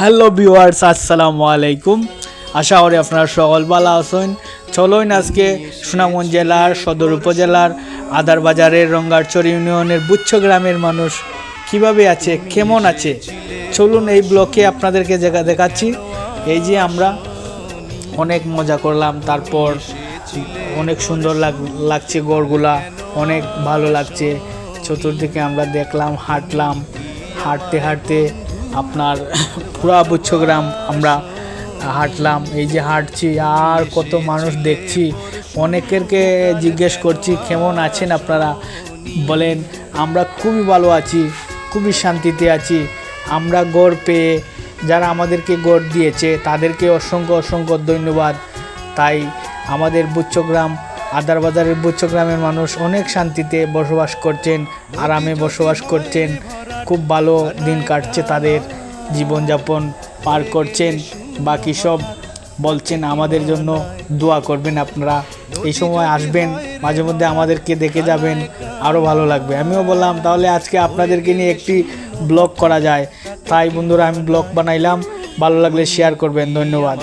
Hello viewers আসসালামু আলাইকুম। আশা করি আপনারা সকল ভালো আছেন। চলুন আজকে সুনামগঞ্জ জেলার সদর উপজেলার আদার বাজারের রঙ্গারচর ইউনিয়নের বুচ্ছ গ্রামের মানুষ কীভাবে আছে, কেমন আছে? চলুন এই ব্লকে আপনাদেরকে জায়গা দেখাচ্ছি। এই যে আমরা অনেক মজা করলাম, তারপর অনেক সুন্দর লাগ লাগছে গড়গুলা, অনেক ভালো লাগছে। চতুর্দিকে আমরা দেখলাম, হাঁটলাম, হাঁটতে হাঁটতে আপনার পুরা বুচ্ছগ্রাম আমরা হাঁটলাম। এই যে হাঁটছি, আর কত মানুষ দেখছি। অনেকেরকে জিজ্ঞেস করছি, কেমন আছেন আপনারা? বলেন, আমরা খুবই ভালো আছি, খুবই শান্তিতে আছি। আমরা গড় পেয়ে, যারা আমাদেরকে গড় দিয়েছে, তাদেরকে অসংখ্য অসংখ্য ধন্যবাদ। তাই আমাদের বুচ্চগ্রাম আদার বাজারের বুচ্চগ্রামের মানুষ অনেক শান্তিতে বসবাস করছেন, আরামে বসবাস করছেন। খুব ভালো দিন কাটছে তাদের, জীবনযাপন পার করছেন। বাকি সব বলছেন আমাদের জন্য দোয়া করবেন আপনারা। এই সময় আসবেন, মাঝে মধ্যে আমাদেরকে দেখে যাবেন আরও ভালো লাগবে। আমিও বললাম, তাহলে আজকে আপনাদেরকে নিয়ে একটি ব্লগ করা যায়। তাই বন্ধুরা, আমি ব্লগ বানাইলাম। ভালো লাগলে শেয়ার করবেন। ধন্যবাদ।